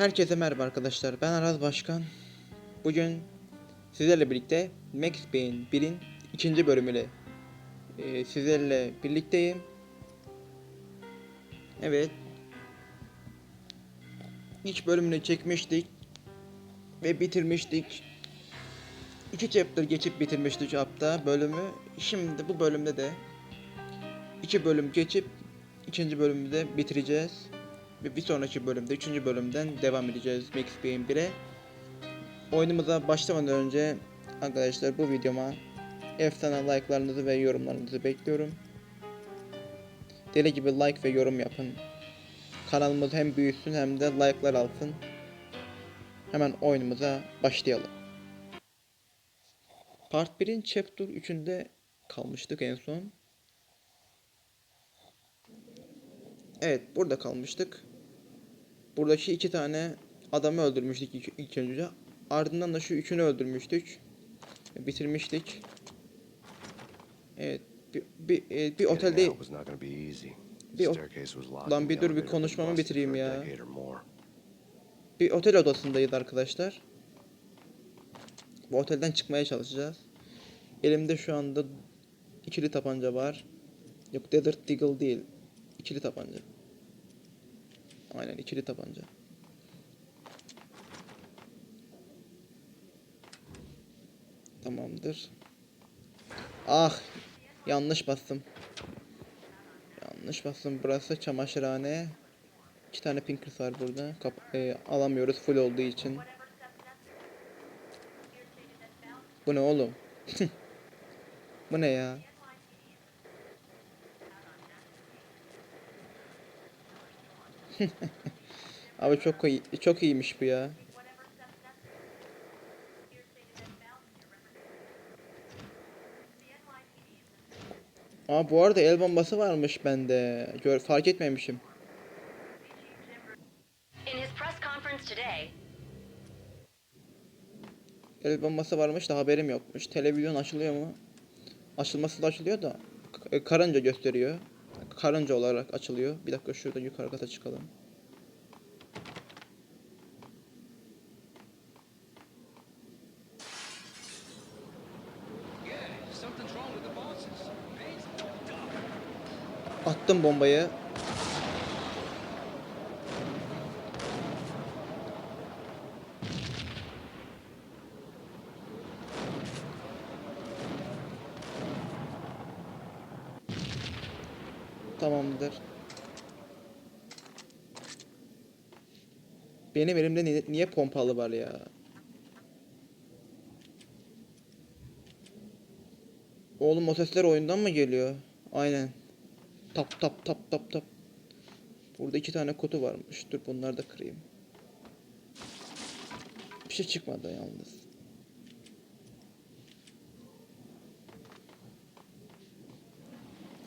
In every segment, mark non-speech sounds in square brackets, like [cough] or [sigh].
Herkese merhaba arkadaşlar. Ben Araz Başkan. Bugün sizlerle birlikte Max Payne 1'in ikinci bölümüyle e, sizlerle birlikteyim. Evet. İlk bölümünü çekmiştik ve bitirmiştik. İki chapter geçip bitirmiştik hatta bölümü. Şimdi bu bölümde de iki bölüm geçip ikinci bölümü de bitireceğiz. Ve bir sonraki bölümde, üçüncü bölümden devam edeceğiz Max Payne 1'e. Oyunumuza başlamadan önce arkadaşlar bu videoma efsane like'larınızı ve yorumlarınızı bekliyorum. Deli gibi like ve yorum yapın. Kanalımız hem büyüsün hem de like'lar alsın. Hemen oyunumuza başlayalım. Part 1'in Chapter 3'ünde kalmıştık en son. Evet burada kalmıştık. Buradaki iki tane adamı öldürmüştük ilk, ilk önce. Ardından da şu üçünü öldürmüştük. Bitirmiştik. Evet bir, bir, e, bir otelde bir o- Lan bir dur, bir konuşmamı bitireyim ya. bir otel odasındayız arkadaşlar. Bu otelden çıkmaya çalışacağız. Elimde şu anda ikili tabanca var. Yok Desert Deagle değil. İkili tabanca. Aynen ikili tabanca. Tamamdır. Ah! Yanlış bastım. Yanlış bastım. Burası çamaşırhane. İki tane Pinkers var burada. Kap- e, alamıyoruz full olduğu için. Bu ne oğlum? [laughs] Bu ne ya? [laughs] Abi çok iyi, çok iyiymiş bu ya. Aa bu arada el bombası varmış bende. Gör, fark etmemişim. El bombası varmış da haberim yokmuş. Televizyon açılıyor mu? Açılması da açılıyor da karınca gösteriyor. Karınca olarak açılıyor. Bir dakika şurada yukarı kata çıkalım. Attım bombayı. Tamamdır. Benim elimde niye, niye pompalı var ya? Oğlum o sesler oyundan mı geliyor? Aynen. Tap tap tap tap tap. Burada iki tane kutu varmış. Dur bunları da kırayım. Bir şey çıkmadı yalnız.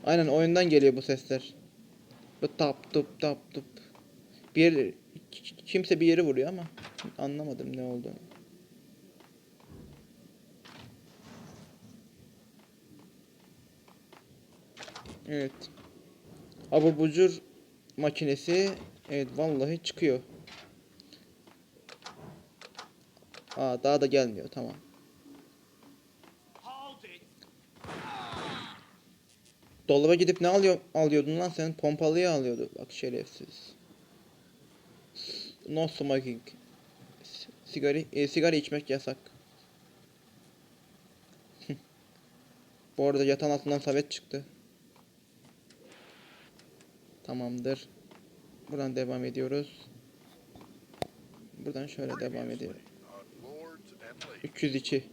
Aynen oyundan geliyor bu sesler. Tap tup tap tup. Bir kimse bir yeri vuruyor ama anlamadım ne olduğunu. Evet. Abur bucur makinesi evet vallahi çıkıyor. Aa daha da gelmiyor tamam. Dolaba gidip ne alıyor alıyordun lan sen? Pompalıyı alıyordu. Bak şerefsiz. No smoking. Sigara, e, sigara içmek yasak. [laughs] Bu arada yatan altından savet çıktı. Tamamdır. Buradan devam ediyoruz. Buradan şöyle devam ediyor. Lords and ladies, 302.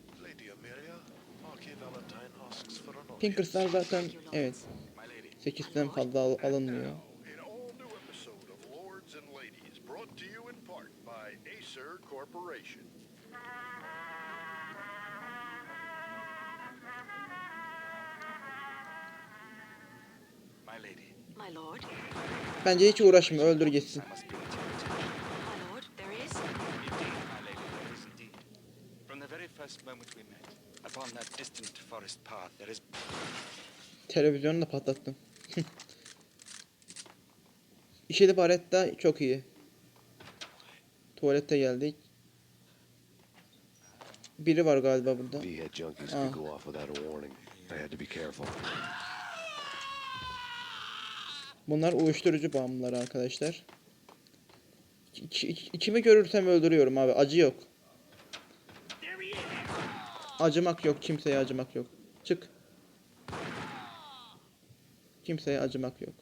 by Acer Corporation. My lady, my lord, Bence hiç uğraşma öldür gitsin. Televizyonu da patlattım. [laughs] İşe de baret de çok iyi. Tuvalete geldik. Biri var galiba burada. V-head junkies could go off without a warning. I had to be careful. Bunlar uyuşturucu bağımlıları arkadaşlar. Kimi görürsem öldürüyorum abi. Acı yok. Acımak yok. Kimseye acımak yok. Çık. Kimseye acımak yok.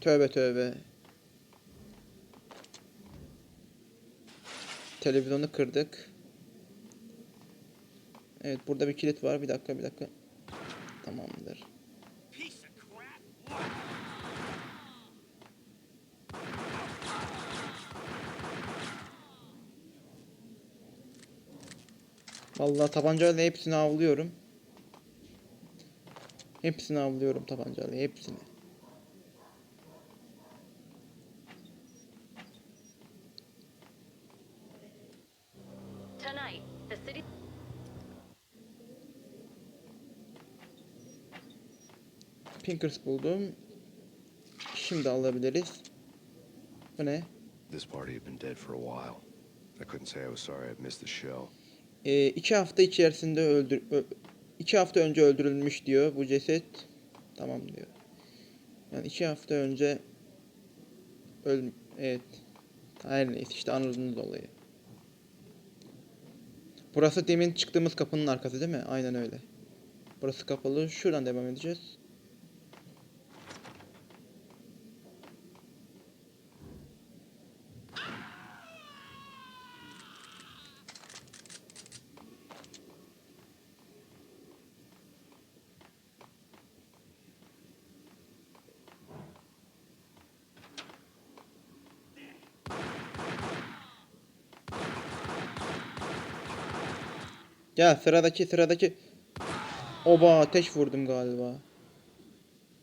Tövbe tövbe. Televizyonu kırdık. Evet burada bir kilit var. Bir dakika bir dakika. Tamamdır. Vallahi tabancayla hepsini avlıyorum. Hepsini avlıyorum tabancayla hepsini. Tonight, the city. Pinkers buldum. Şimdi alabiliriz. Bu ne? This party had been dead for a while. I couldn't say I was sorry I'd missed the show. Ee, iki hafta içerisinde öldür... iki hafta önce öldürülmüş diyor bu ceset. Tamam diyor. Yani iki hafta önce öl... Evet. Her neyse işte anladınız olayı. Burası demin çıktığımız kapının arkası değil mi? Aynen öyle. Burası kapalı. Şuradan devam edeceğiz. Gel sıradaki sıradaki. Oba ateş vurdum galiba.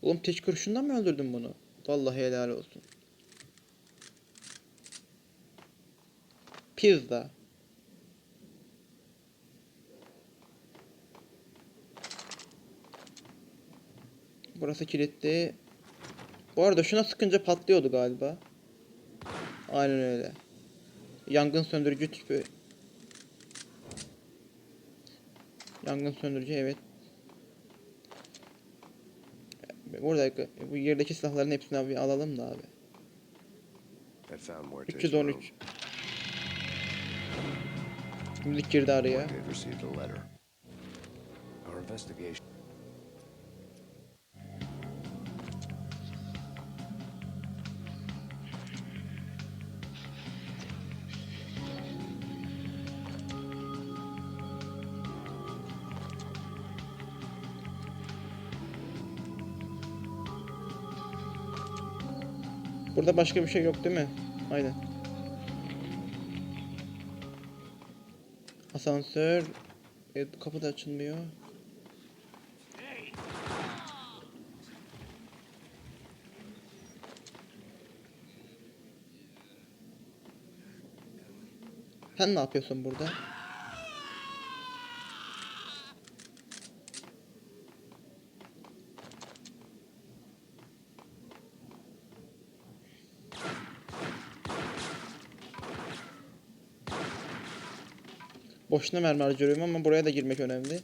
Oğlum teş kurşundan mı öldürdün bunu? Vallahi helal olsun. Pizza. Burası kilitli. Bu arada şuna sıkınca patlıyordu galiba. Aynen öyle. Yangın söndürücü tüpü Yangın söndürücü evet. Burada bu yerdeki silahların hepsini bir alalım da abi. I found Muerte's 313. room. Şimdi girdi araya. Burada başka bir şey yok değil mi? Aynen. Asansör. Evet, kapı da açılmıyor. Sen ne yapıyorsun burada? Boşuna mermi harcıyorum ama buraya da girmek önemli.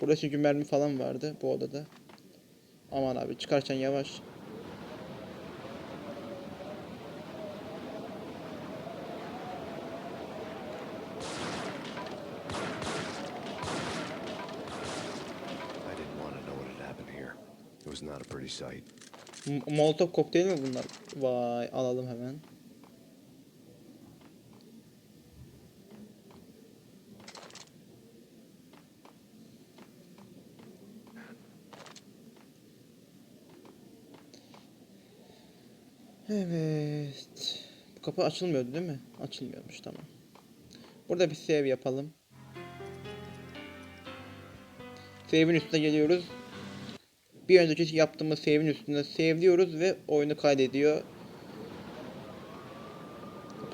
Burada çünkü mermi falan vardı bu odada. Aman abi çıkarken yavaş. Molotov kokteyl mi bunlar? Vay alalım hemen. Evet. Bu kapı açılmıyordu değil mi? Açılmıyormuş tamam. Burada bir save yapalım. Save'in üstüne geliyoruz. Bir önceki yaptığımız save'in üstünde save'liyoruz ve oyunu kaydediyor.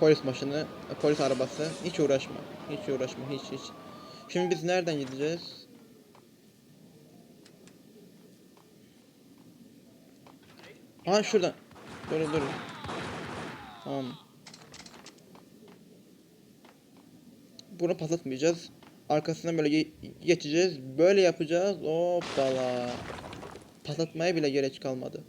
Polis maşını, polis arabası. Hiç uğraşma. Hiç uğraşma. Hiç hiç. Şimdi biz nereden gideceğiz? Ha şuradan. Dur dur. Tamam. Bunu patlatmayacağız. Arkasından böyle ge- geçeceğiz. Böyle yapacağız. Hoppala. Patlatmaya bile gerek kalmadı.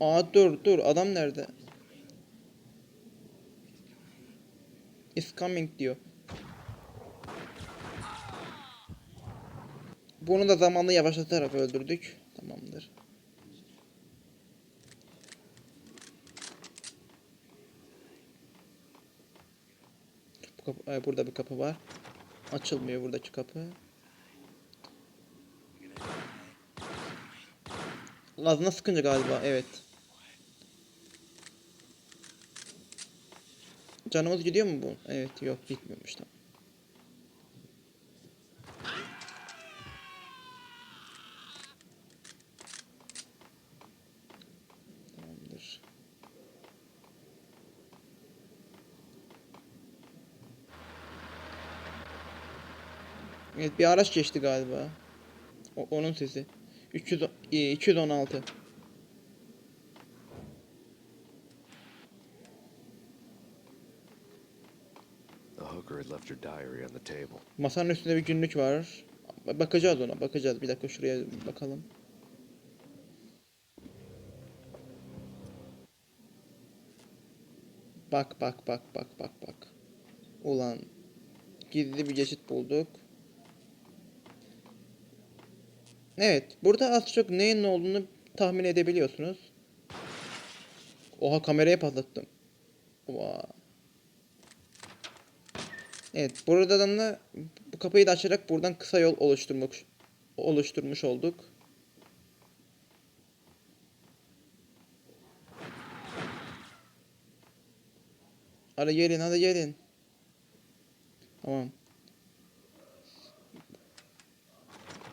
Aa dur dur adam nerede? Coming diyor. Bunu da zamanla yavaşlatarak öldürdük. Tamamdır. Bu kapı, burada bir kapı var. Açılmıyor buradaki kapı. Ağzına sıkınca galiba evet. Canımız gidiyor mu bu? Evet yok gitmiyormuş tamam. Evet bir araç geçti galiba. O, onun sesi. 300, e, 216. The hooker Masanın üstünde bir günlük var. Ba- Bakacağız ona, bakacağız. Bir dakika şuraya bakalım. Bak bak bak bak bak bak. Ulan gizli bir geçit bulduk. Evet, burada az çok neyin ne olduğunu tahmin edebiliyorsunuz. Oha kamerayı patlattım. Oha. Evet, buradan da bu kapıyı da açarak buradan kısa yol oluşturmuş oluşturmuş olduk. Hadi gelin, hadi gelin. Tamam.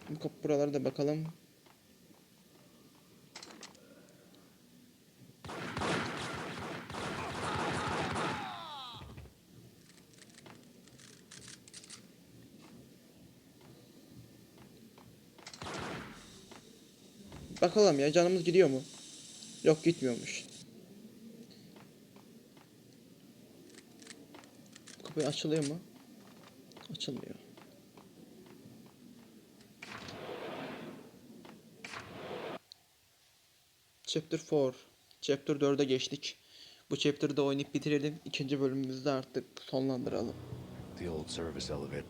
Bu kapı buralara da bakalım. Bakalım ya canımız gidiyor mu? Yok gitmiyormuş. Kapı açılıyor mu? Açılmıyor. Chapter 4. Chapter 4'e geçtik. Bu chapter'ı da oynayıp bitirelim. İkinci bölümümüzde artık sonlandıralım. The old service elevator.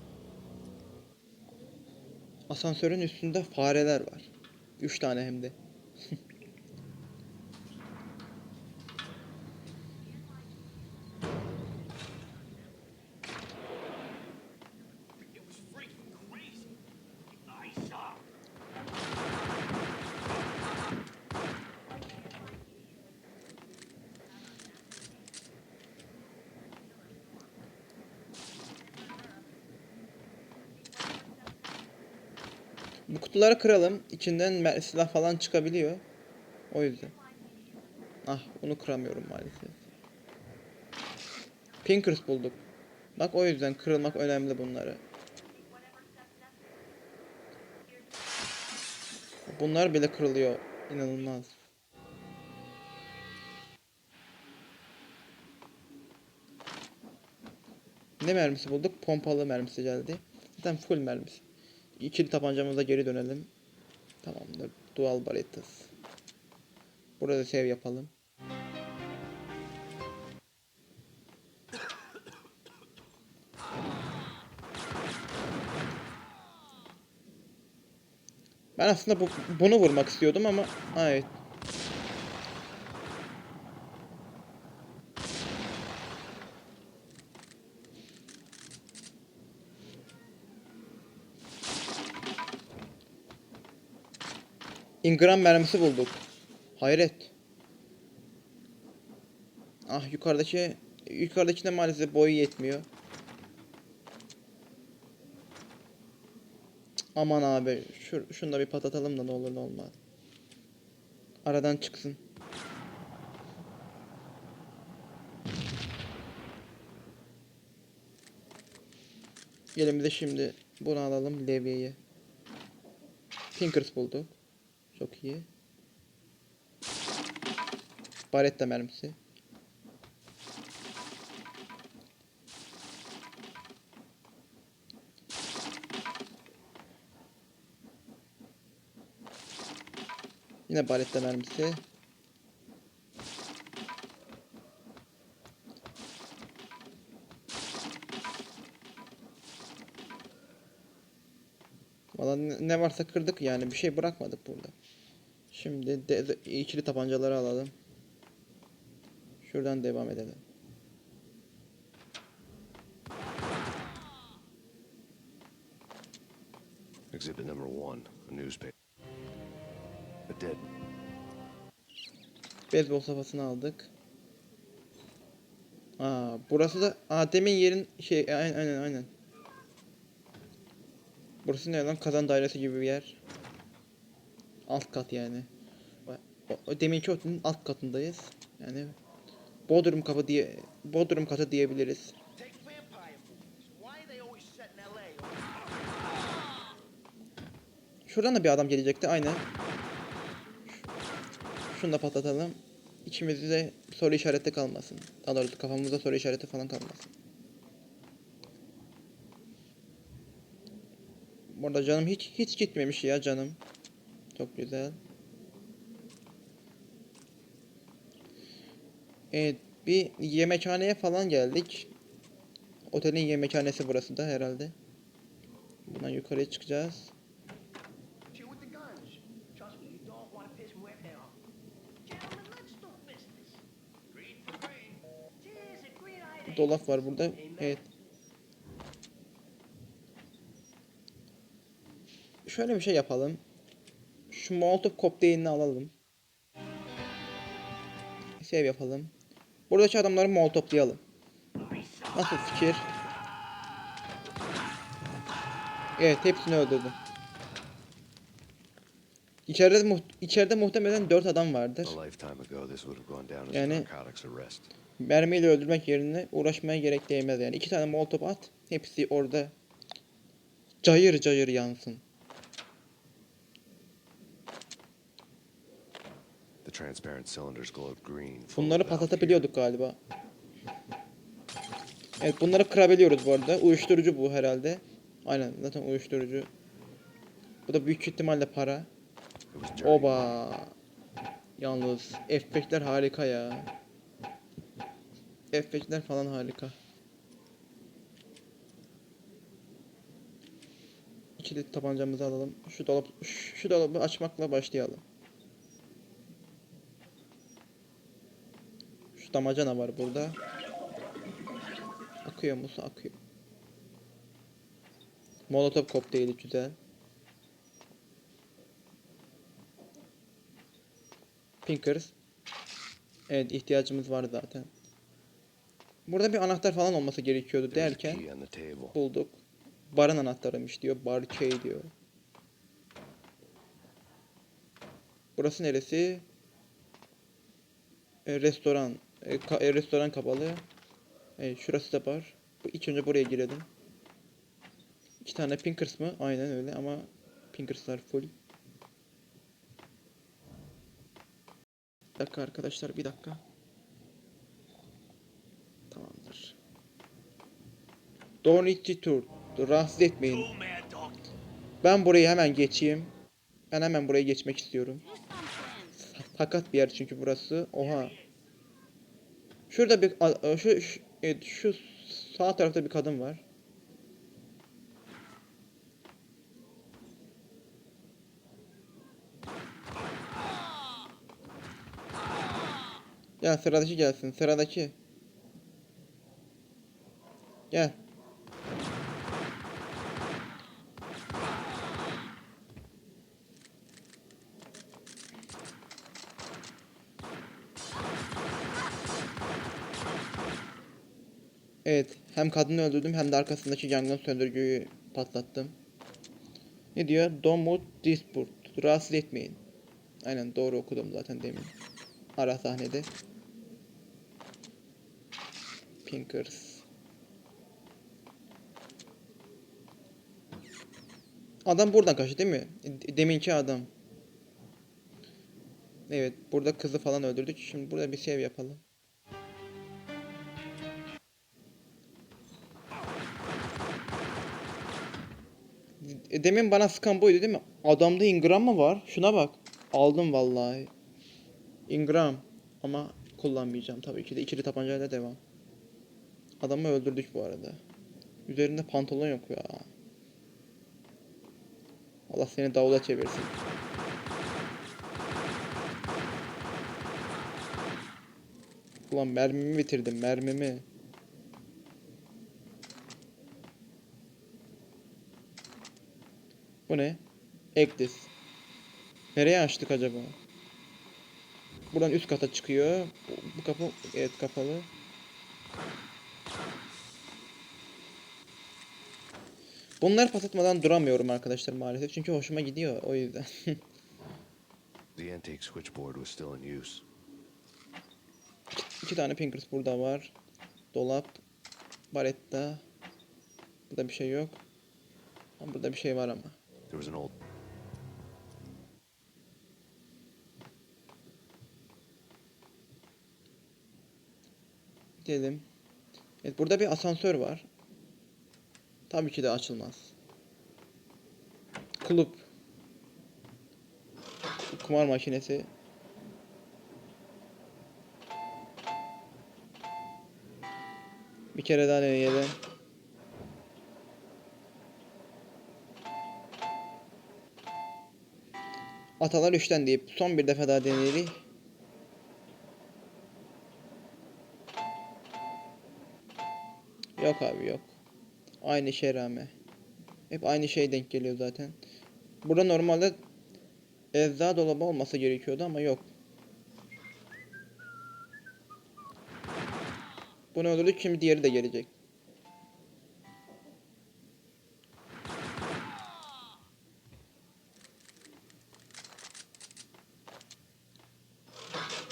Asansörün üstünde fareler var. Üç tane hem de. Bu kutuları kıralım. İçinden silah falan çıkabiliyor. O yüzden. Ah bunu kıramıyorum maalesef. Pinkers bulduk. Bak o yüzden kırılmak önemli bunları. Bunlar bile kırılıyor. İnanılmaz. Ne mermisi bulduk? Pompalı mermisi geldi. Zaten full mermisi. İkili tabancamıza geri dönelim. Tamamdır. Dual Baretas. Burada save yapalım. Ben aslında bu, bunu vurmak istiyordum ama ha, evet. Ingram mermisi bulduk. Hayret. Ah yukarıdaki yukarıdakine maalesef boyu yetmiyor. Aman abi şu, şunu da bir patlatalım da ne olur ne olmaz. Aradan çıksın. Elimize şimdi bunu alalım Levy'yi. Pinkers bulduk. Çok iyi. Baretta mermisi. Yine baretta mermisi. Ne varsa kırdık yani bir şey bırakmadık burada. Şimdi de, de- ikili tabancaları alalım. Şuradan devam edelim. Exhibit number one, a newspaper. A dead Beyzbol sopasını aldık. Aa, burası da Aa, demin yerin şey aynen aynen aynen. Burası ne lan? Kazan dairesi gibi bir yer. Alt kat yani. O, o deminki otelin alt katındayız. Yani Bodrum kapı diye Bodrum katı diyebiliriz. Şuradan da bir adam gelecekti aynen. Şunu da patlatalım. İçimizde soru işareti kalmasın. Daha doğrusu kafamızda soru işareti falan kalmasın. Burada canım hiç hiç gitmemiş ya canım. Çok güzel. Evet bir yemekhaneye falan geldik. Otelin yemekhanesi burası da herhalde. Buradan yukarıya çıkacağız. Chill with the guns. Şöyle bir şey yapalım. Şu Molotov kokteylini alalım. Save yapalım. Buradaki adamları molotoplayalım. Nasıl fikir? Evet, hepsini öldürdüm. İçeride, muht içeride muhtemelen 4 adam vardır. Yani- mermiyle öldürmek yerine uğraşmaya gerek değmez yani. iki tane molotof at. Hepsi orada cayır cayır yansın. Bunları patlatabiliyorduk galiba. Evet bunları kırabiliyoruz bu arada. Uyuşturucu bu herhalde. Aynen zaten uyuşturucu. Bu da büyük ihtimalle para. Oba. Yalnız efektler harika ya. Efektler falan harika. İkili tabancamızı alalım. Şu dolap şu dolabı açmakla başlayalım. Damacana var burada. Akıyor musu? Akıyor. Molotov kokteyli güzel. Pinkers. Evet ihtiyacımız var zaten. Burada bir anahtar falan olması gerekiyordu derken bulduk. Barın anahtarıymış diyor. Bar key diyor. Burası neresi? E, restoran. E, e, restoran kapalı. E, şurası da bar. İlk önce buraya girelim. İki tane Pinkers mı? Aynen öyle ama Pinkers'lar full. Bir dakika arkadaşlar bir dakika. Tamamdır. Don't tour. Rahatsız etmeyin. Ben burayı hemen geçeyim. Ben hemen burayı geçmek istiyorum. Fakat bir yer çünkü burası. Oha. Şurada bir şu şu, evet, şu sağ tarafta bir kadın var. Gel sıradaki gelsin. Sıradaki. Gel. Evet, hem kadını öldürdüm hem de arkasındaki yangın söndürücüyü patlattım. Ne diyor? Don't dispute. Rahatsız etmeyin. Aynen doğru okudum zaten demin. Ara sahnede. Pinkers. Adam buradan kaçtı değil mi? Deminki adam. Evet, burada kızı falan öldürdük. Şimdi burada bir save yapalım. D- Demin bana sıkan buydu değil mi? Adamda Ingram mı var? Şuna bak. Aldım vallahi. Ingram. Ama kullanmayacağım tabii ki de. ikili tabancayla devam. Adamı öldürdük bu arada. Üzerinde pantolon yok ya. Allah seni davula çevirsin. Ulan mermimi bitirdim mermimi. Bu ne? Eklis. Nereye açtık acaba? Buradan üst kata çıkıyor. Bu, kapı evet kapalı. Bunları patlatmadan duramıyorum arkadaşlar maalesef. Çünkü hoşuma gidiyor o yüzden. [laughs] The antique switchboard was still in use. İki tane Pinkers burada var. Dolap. Baretta. Burada bir şey yok. Burada bir şey var ama. There was an old Gidelim. Evet burada bir asansör var. Tabii ki de açılmaz. Kulüp. Kumar makinesi. Bir kere daha deneyelim. Atalar 3'ten deyip son bir defa daha deneyelim. Yok abi yok. Aynı şey rağmen. Hep aynı şey denk geliyor zaten. Burada normalde ecza dolabı olması gerekiyordu ama yok. Bunu öldürdük şimdi diğeri de gelecek.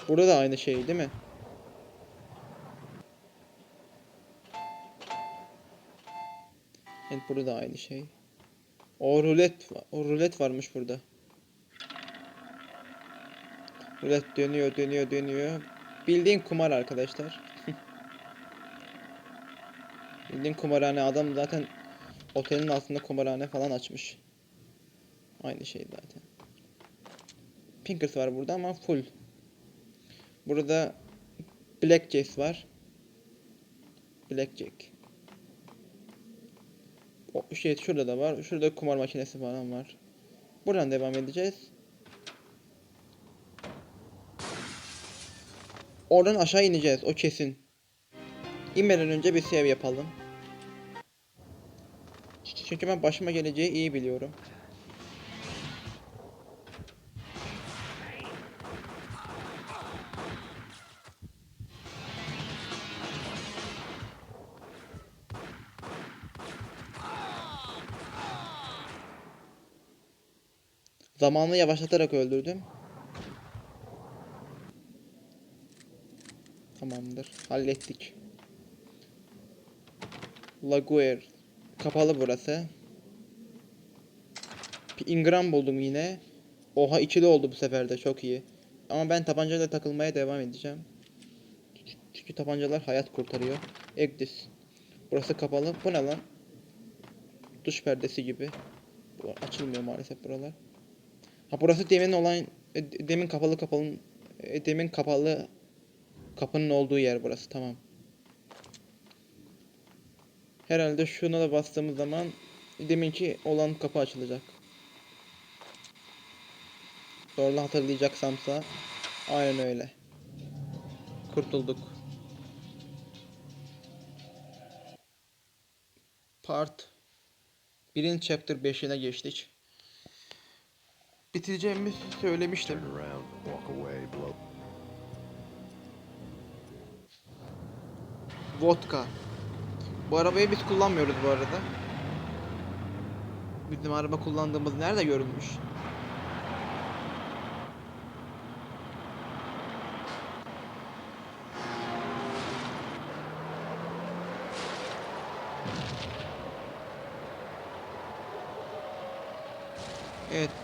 Burada da aynı şey değil mi? Evet burada da aynı şey. O rulet. O rulet varmış burada. Rulet dönüyor, dönüyor, dönüyor. Bildiğin kumar arkadaşlar. [laughs] Bildiğin kumarhane adam zaten otelin altında kumarhane falan açmış. Aynı şey zaten. Pinkers var burada ama full. Burada Blackjack var. Blackjack. O şey şurada da var. Şurada kumar makinesi falan var. Buradan devam edeceğiz. Oradan aşağı ineceğiz. O kesin. İnmeden önce bir save yapalım. Çünkü ben başıma geleceği iyi biliyorum. Zamanını yavaşlatarak öldürdüm. Tamamdır. Hallettik. Laguer. Kapalı burası. Bir Ingram buldum yine. Oha ikili oldu bu sefer de çok iyi. Ama ben tabancayla takılmaya devam edeceğim. Çünkü tabancalar hayat kurtarıyor. Egdis. Burası kapalı. Bu ne lan? Duş perdesi gibi. Açılmıyor maalesef buralar. Ha burası demin olan e, demin kapalı kapalı e, demin kapalı kapının olduğu yer burası tamam. Herhalde şuna da bastığımız zaman deminki olan kapı açılacak. Doğru hatırlayacaksamsa aynen öyle. Kurtulduk. Part 1'in chapter 5'ine geçtik. Bitireceğimi söylemiştim. Vodka. Bu arabayı biz kullanmıyoruz bu arada. Bizim araba kullandığımız nerede görülmüş? Evet.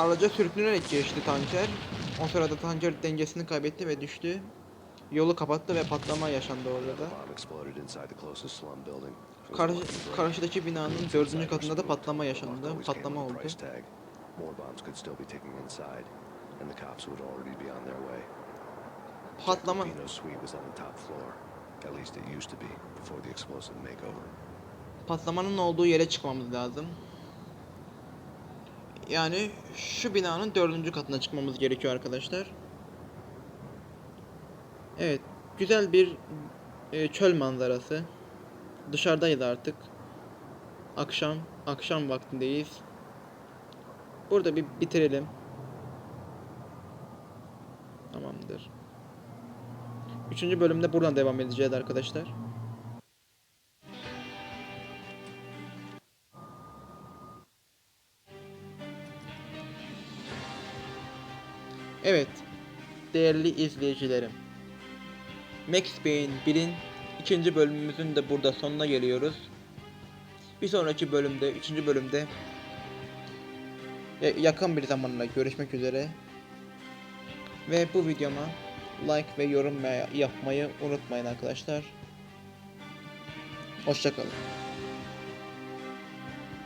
Araca sürüklenerek geçti tanker. O sırada tanker dengesini kaybetti ve düştü. Yolu kapattı ve patlama yaşandı orada da. Karşı, karşıdaki binanın dördüncü katında da patlama yaşandı. Patlama oldu. Patlama patlamanın olduğu yere çıkmamız lazım. Yani şu binanın dördüncü katına çıkmamız gerekiyor arkadaşlar. Evet, güzel bir e, çöl manzarası. Dışarıdayız artık. Akşam, akşam vaktindeyiz. Burada bir bitirelim. Tamamdır. Üçüncü bölümde buradan devam edeceğiz arkadaşlar. Değerli izleyicilerim. Max Payne 1'in ikinci bölümümüzün de burada sonuna geliyoruz. Bir sonraki bölümde, üçüncü bölümde ya- yakın bir zamanla görüşmek üzere. Ve bu videoma like ve yorum ya- yapmayı unutmayın arkadaşlar. Hoşçakalın.